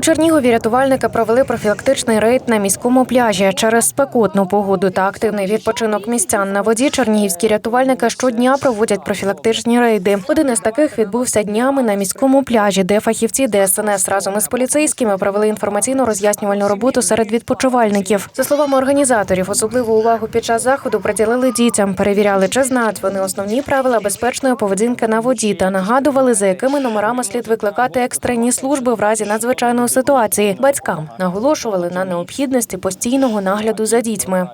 Чернігові рятувальники провели профілактичний рейд на міському пляжі. Через спекотну погоду та активний відпочинок містян на воді. Чернігівські рятувальники щодня проводять профілактичні рейди. Один із таких відбувся днями на міському пляжі, де фахівці ДСНС разом із поліцейськими провели інформаційну роз'яснювальну роботу серед відпочивальників. За словами організаторів, особливу увагу під час заходу приділили дітям, перевіряли, чи знають вони основні правила безпечної поведінки на воді та нагадували, за якими номерами слід викликати екстрені служби в разі надзвичайної ситуації. Батькам наголошували на необхідності постійного нагляду за дітьми.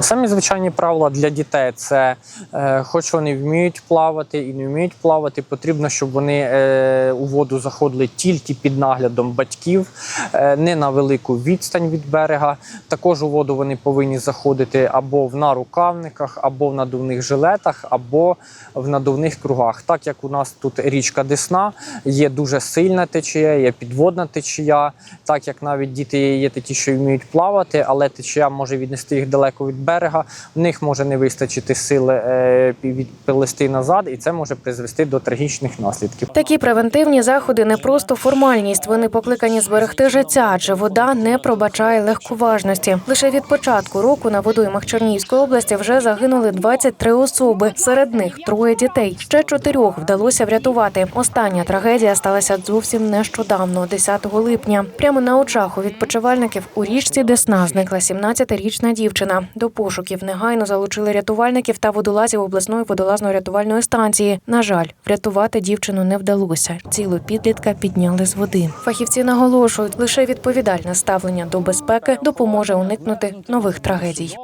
Самі звичайні правила для дітей це е, хоч вони вміють плавати і не вміють плавати, потрібно, щоб вони е, у воду заходили тільки під наглядом батьків, е, не на велику відстань від берега. Також у воду вони повинні заходити або в нарукавниках, або в надувних жилетах, або в надувних кругах. Так як у нас тут річка Десна, є дуже сильна течія, є підводна течія. Так як навіть діти є такі, що вміють плавати, але течія може віднести їх далеко від берега. В них може не вистачити сили е, назад, і це може призвести до трагічних наслідків. Такі превентивні заходи не просто формальність. Вони покликані зберегти життя, адже вода не пробачає легковажності. Лише від початку року на водоймах Чернігівської області вже загинули 23 особи. Серед них троє дітей. Ще чотирьох вдалося врятувати. Остання трагедія сталася зовсім нещодавно, 10 липня. Прямо на очах у відпочивальників у річці Десна зникла 17-річна дівчина. До пошуків негайно залучили рятувальників та водолазів обласної водолазно-рятувальної станції. На жаль, врятувати дівчину не вдалося. Цілу підлітка підняли з води. Фахівці наголошують, лише відповідальне ставлення до безпеки допоможе уникнути нових трагедій.